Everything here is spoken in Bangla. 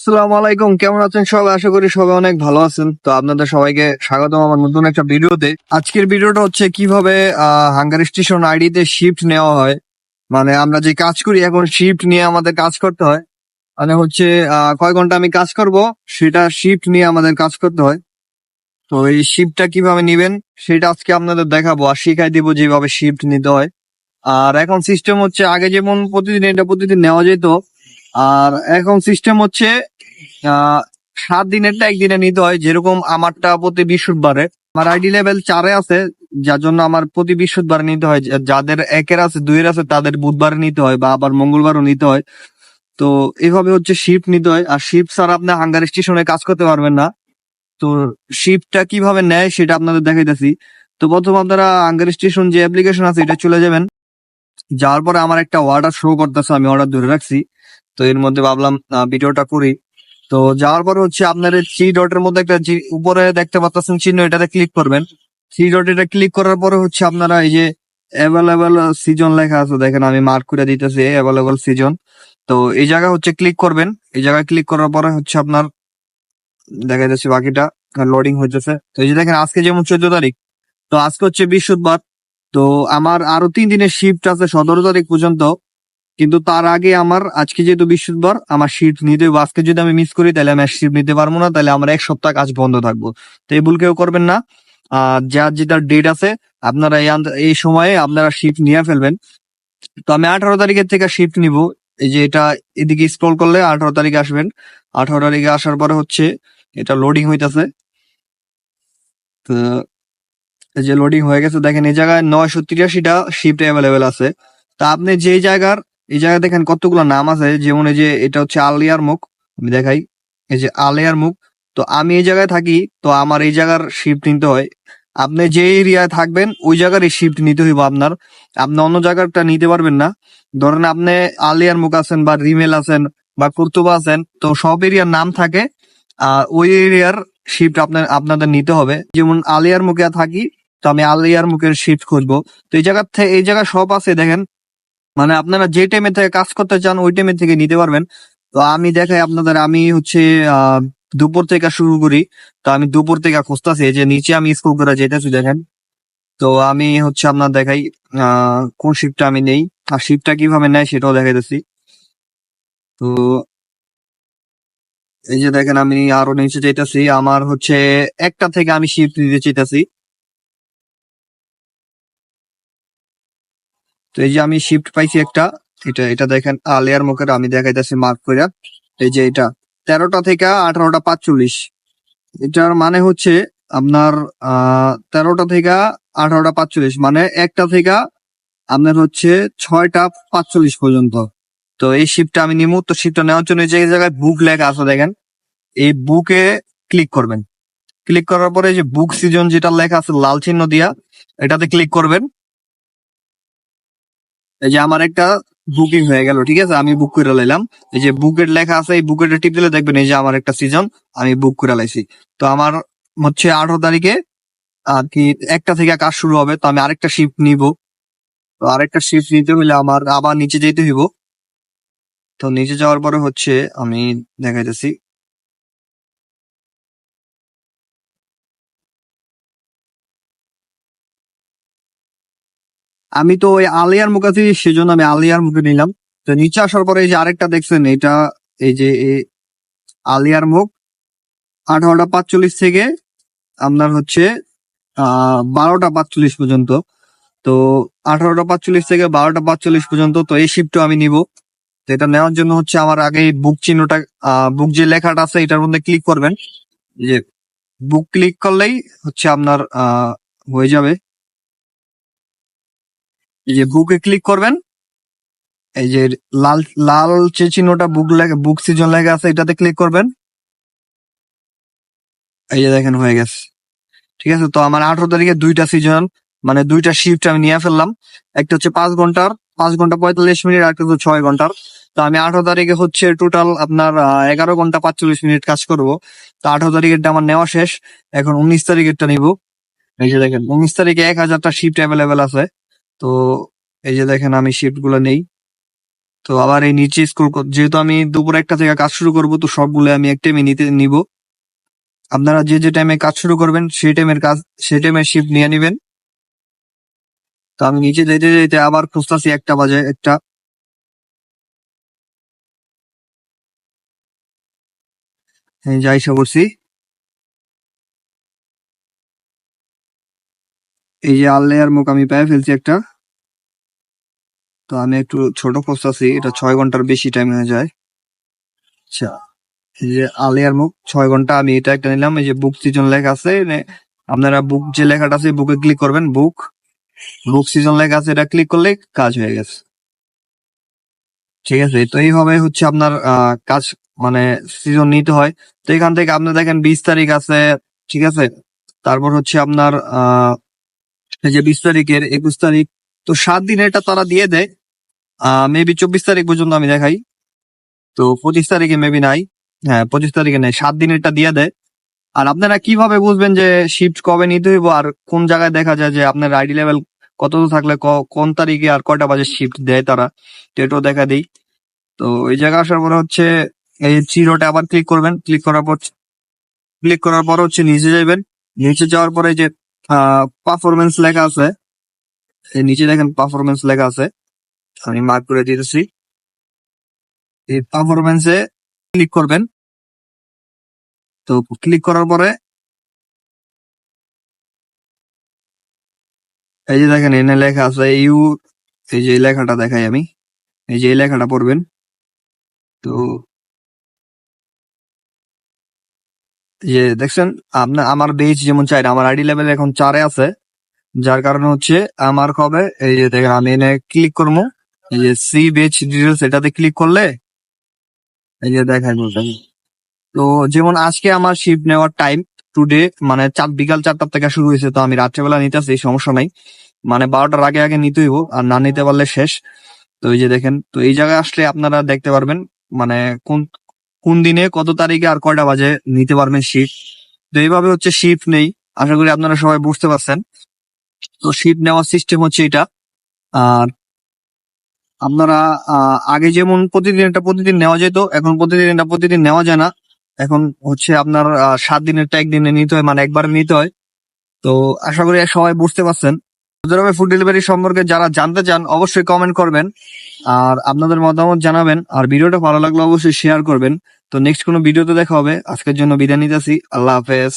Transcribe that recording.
আসসালামু আলাইকুম, কেমন আছেন সবাই? আশা করি সবাই অনেক ভালো আছেন। তো আপনাদের সবাইকে স্বাগতম আমার নতুন একটা ভিডিওতে। আজকের ভিডিওটা হচ্ছে কীভাবে হাঙ্গার স্টেশন আইডিতে শিফট নেওয়া হয়। মানে আমরা যে কাজ করি, এখন শিফট নিয়ে আমাদের কাজ করতে হয়। মানে হচ্ছে কয় ঘণ্টা আমি কাজ করব, সেটা শিফট নিয়ে আমাদের কাজ করতে হয়। তো এই শিফটটা কীভাবে নিবেন, সেটা আজকে আপনাদের দেখাবো আর শিখাই দিব যেভাবে শিফট নিতে হয়। আর এখন সিস্টেম হচ্ছে, আগে যেমন প্রতিদিন এটা প্রতিদিন নেওয়া যেত, আর এখন সিস্টেম হচ্ছে সাত দিনেরটা একদিনে নিতে হয়, যেরকম আমারটা প্রতি বৃহস্পতিবারে। আমার আইডি লেভেল চারে আছে, যার জন্য আমার প্রতি বৃহস্পতিবার নিতে হয়। যাদের একের আছে, দুইয়ের আছে, তাদের বুধবারে নিতে হয় বা আবার মঙ্গলবারও নিতে হয়। তো এইভাবে হচ্ছে শিফট নিতে হয়। আর শিফট ছাড়া আপনি হাঙ্গার স্টেশনে কাজ করতে পারবেন না। তো শিফটটা কীভাবে নেয়, সেটা আপনাদের দেখাইতেছি। তো প্রথম আপনারা হাঙ্গার স্টেশন যে অ্যাপ্লিকেশন আছে, এটা চলে যাবেন। যাওয়ার পরে আমার একটা অর্ডার শো করতেছে, আমি অর্ডার ধরে রাখছি। তো এর মধ্যে ভাবলাম ভিডিওটা করি। তো যাওয়ার পরে হচ্ছে আপনার থ্রি ডটের মধ্যে একটা উপরে দেখতে পাচ্ছেন চিহ্ন, এটাতে ক্লিক করবেন। থ্রি ডট এটা ক্লিক করার পরে হচ্ছে আপনারা এই যে অ্যাভেলেবেল সিজন লেখা আছে, দেখেন আমি মার্ক করে দিতেছি অ্যাভেলেবেল সিজন তো এই জায়গা হচ্ছে ক্লিক করবেন। এই জায়গায় ক্লিক করার পরে হচ্ছে আপনার দেখা যাচ্ছে বাকিটা লোডিং হইতেছে। তো এই যে দেখেন, আজকে যেমন চোদ্দ তারিখ, তো আজকে হচ্ছে বৃহস্পতিবার। তো আমার আরও তিন দিনের শিফট আছে, সতেরো তারিখ পর্যন্ত। কিন্তু তার আগে আমার, আজকে যেহেতু বৃহস্পতিবার আমার শিফট নিতে। আজকে যদি আমি মিস করি, তাহলে আমি শিফট নিতে পারব না, তাহলে আমার এক সপ্তাহ কাজ বন্ধ থাকব। তো এই ভুল কেউ করবেন না। আর যার যেটা ডেট আছে, আপনারা এই সময়ে আপনারা শিফট নিয়ে ফেলবেন। তো আমি আঠারো তারিখের থেকে শিফট নিব। এই যে এটা এদিকে স্ক্রল করলে আঠারো তারিখে আসবেন। আঠারো তারিখে আসার পরে হচ্ছে এটা লোডিং হইতাছে। তো এই যে লোডিং হয়ে গেছে, দেখেন এই জায়গায় নয়শো তিরাশিটা শিফট অ্যাভেলেবেল আছে। তা আপনি যে জায়গার এই জায়গায় দেখেন কতগুলো নাম আছে, যেমন এই যে এটা হচ্ছে আলিয়ার মুখ, আমি দেখাই। এই যে আলিয়ার মুখ, তো আমি এই জায়গায় থাকি, তো আমার এই জায়গার শিফট নিতে হয়। আপনি যে এরিয়ায় থাকবেন, ওই জায়গার এই শিফট নিতে হইব আপনার। আপনি অন্য জায়গাটা নিতে পারবেন না। ধরেন আপনি আলিয়ার মুখ আছেন বা রিমেল আছেন বা কুর্তুবা আছেন, তো সব এরিয়ার নাম থাকে, আর ওই এরিয়ার শিফট আপনার, আপনাদের নিতে হবে। যেমন আলিয়ার মুখে থাকি, তো আমি আলিয়ার মুখের শিফট খুঁজবো। তো এই জায়গার থেকে এই জায়গা সব আছে, দেখেন। মানে আপনারা যে টাইমে থেকে কাজ করতে চান, ওই টাইমে থেকে নিতে পারবেন। তো আমি দেখাই আপনাদের, আমি হচ্ছে দুপুর থেকে শুরু করি। তো আমি দুপুর থেকে খুঁজতেছি যে নিচে আমি স্কুল করে যেতেছি দেখেন। তো আমি হচ্ছে আপনার দেখাই কোন শিফটটা আমি নেই, আর শিফটটা কীভাবে নেয় সেটাও দেখাইতেছি। তো এই যে দেখেন, আমি আরও নিচে যেতেছি আমার হচ্ছে একটা থেকে আমি শিফট নিতে চাইতেছি। তো এই যে আমি শিফট পাইছি একটা, এটা এটা দেখেন আলিয়ার মুখের, আমি দেখাইতেছি মার্ক করে এই যে এটা, তেরোটা থেকে আঠারোটা পাঁচচল্লিশ। এটার মানে হচ্ছে আপনার তেরোটা থেকে আঠারোটা পাঁচচল্লিশ মানে একটা থেকে আপনার হচ্ছে ছয়টা পাঁচচল্লিশ পর্যন্ত। তো এই শিফটটা আমি নিমু, তো শিফটটা নেওয়ার জন্য যে জায়গায় বুক লেখা আছে দেখেন, এই বুকে ক্লিক করবেন। ক্লিক করার পরে যে বুক সিজন যেটা লেখা আছে লাল চিহ্ন দিয়া, এটাতে ক্লিক করবেন। এই যে আমার একটা বুকিং হয়ে গেল, ঠিক আছে? আমি বুক করে লাইলাম। এই যে বুকের লেখা আছে, এই বুকের টিপ দিলে দেখবেন এই যে আমার একটা সিজন আমি বুক করে লাইছি। তো আমার হচ্ছে আঠারো তারিখে আর কি, একটা থেকে কাজ শুরু হবে, তো আমি আরেকটা শিফট নিব। তো আরেকটা শিফট নিতে হলে আমার আবার নিচে যেতে হইব। তো নিচে যাওয়ার পরে হচ্ছে আমি দেখাইতেছি। আমি তো ওই আলিয়ার মুখ আছি সেজন্য আমি আলিয়ার মুখে নিলাম। তো নিচে আসার পরে এই যে আরেকটা দেখছেন, এটা এই যে আলিয়ার মুখ। আঠারোটা পাঁচচল্লিশ থেকে আপনার হচ্ছে আহ বারোটা পাঁচচল্লিশ পর্যন্ত। তো আঠারোটা পাঁচচল্লিশ থেকে বারোটা পাঁচচল্লিশ পর্যন্ত, তো এই শিফটও আমি নিব। তো এটা নেওয়ার জন্য হচ্ছে আমার আগে বুক চিহ্নটা বুক যে লেখাটা আছে, এটার মধ্যে ক্লিক করবেন। যে বুক ক্লিক করলেই হচ্ছে আপনার হয়ে যাবে। এই যে বুকে ক্লিক করবেন, এই যে লাল লাল যে চিহ্নটা বুক লেখা বুক সিজন লেগে আছে, এটাতে ক্লিক করবেন। এই যে দেখেন, হয়ে গেছে। ঠিক আছে, তো আমার আঠারো তারিখে দুইটা সিজন মানে দুইটা শিফট আমি নিয়ে ফেললাম। একটা হচ্ছে পাঁচ ঘণ্টার, পাঁচ ঘণ্টা পঁয়তাল্লিশ মিনিট আর একটা ছয় ঘণ্টার। তো আমি আঠারো তারিখে হচ্ছে টোটাল আপনার এগারো ঘণ্টা পাঁচচল্লিশ মিনিট কাজ করব। তো আঠারো তারিখেরটা আমার নেওয়া শেষ। এখন উনিশ তারিখেরটা নিব। এই যে দেখেন, উনিশ তারিখে এক হাজারটা শিফট অ্যাভেলেবেল আছে। তো এই যে দেখেন আমি শিফটগুলো নেই। তো আবার এই নিচে স্কুল যেহেতু আমি দুপুর একটা থেকে কাজ শুরু করব, তো সবগুলো আমি এক টাইমে নিতে নিব। আপনারা যে যে টাইমে কাজ শুরু করবেন, সেই টাইমের কাজ, সেই টাইমের শিফট নিয়ে নিবেন। তো আমি নিচে যেতে যেতে আবার খুঁজতেছি একটা বাজে, একটা। যাই পড়ছি। এই যে আল্লেয়ার মুখ আমি পেয়ে ফেলছি একটা। তো আমি একটু ছোট খুঁজতেছি এটা ছয় ঘণ্টার বেশি টাইম হয়ে যায়। আচ্ছা এই যে আলিয়ার মুখ, ছয় ঘণ্টা আমি এটা একটা নিলাম, এই যে বুক সিজন লেখা আছে আপনারা বুক যে লেখাটা আছে বুকে ক্লিক করবেন বুক বুক সিজন লেখা আছে, এটা ক্লিক করলে কাজ হয়ে গেছে। ঠিক আছে, তো এইভাবে হচ্ছে আপনার কাজ মানে সিজন নিতে হয়। তো এখান থেকে আপনি দেখেন বিশ তারিখ আছে, ঠিক আছে? তারপর হচ্ছে আপনার, আহ যে বিশ তারিখের একুশ তারিখ, তো সাত দিন এটা তারা দিয়ে দেয়। আহ মেবি চব্বিশ তারিখ পর্যন্ত আমি দেখাই। তো পঁচিশ তারিখে মেবি নাই। হ্যাঁ পঁচিশ তারিখে নেই। সাত দিনেরটা দিয়ে দেয়। আর আপনারা কীভাবে বুঝবেন যে শিফট কবে নিতে হইব আর কোন জায়গায় দেখা যায় যে আপনার আইডি লেভেল কত থাকলে কোন তারিখে আর কয়টা বাজে শিফট দেয় তারা? এটাও দেখা দিই। তো এই জায়গায় আসার পরে হচ্ছে এই জিরোটা আবার ক্লিক করবেন। ক্লিক করার পর ক্লিক করার পর হচ্ছে নিচে যাবেন নিচে যাওয়ার পরে যে পারফরমেন্স লেখা আছে। নিচে দেখেন পারফরমেন্স লেখা আছে। আমি মার্ক করে দিতেছি। এই পারফরমেন্সে ক্লিক করবেন। তো ক্লিক করার পরে এই যে দেখেন এনে লেখা আছে ইউ এই যে লেখাটা দেখাই আমি। এই যে লেখাটা পড়বেন। তো এই যে দেখছেন আপনার আমার বেজ যেমন চাই আমার আইডি লেভেল এখন চারে আছে। যার কারণে হচ্ছে আমার কবে এই যে দেখেন, আমি এনে ক্লিক করব। এই যে সি বেচ ডিটেলস এটাতে ক্লিক করলে, এই যে দেখাই বলতেন তো যেমন আজকে আমার শিফট নেওয়ার টাইম টুডে মানে চার, বিকাল চারটার থেকে শুরু হয়েছে, তো আমি রাত্রেবেলা নিতে নিতেছি সমস্যা নাই। মানে বারোটার আগে আগে নিতে হইব, আর না নিতে পারলে শেষ। তো এই যে দেখেন, তো এই জায়গায় আসলে আপনারা দেখতে পারবেন মানে কোন কোন দিনে, কত তারিখে আর কয়টা বাজে নিতে পারবেন শিফট তো এইভাবে হচ্ছে শিফট নেই। আশা করি আপনারা সবাই বুঝতে পারছেন। তো শিফট নেওয়ার সিস্টেম হচ্ছে এটা। আর আপনারা আগে যেমন প্রতিদিন এটা প্রতিদিন নেওয়া যেত, এখন প্রতিদিন এটা প্রতিদিন নেওয়া যায় না। এখন হচ্ছে আপনার সাত দিনেরটা একদিনে নিতে হয় মানে একবারে নিতে হয়। তো আশা করি সবাই বুঝতে পারছেন। সৌদি ফুড ডেলিভারি সম্পর্কে যারা জানতে চান, অবশ্যই কমেন্ট করবেন। আর আপনাদের মতামত জানাবেন। আর ভিডিওটা ভালো লাগলে অবশ্যই শেয়ার করবেন। তো নেক্সট কোনো ভিডিওতে দেখা হবে। আজকের জন্য বিদায় নিতেছি। আল্লাহ হাফেজ।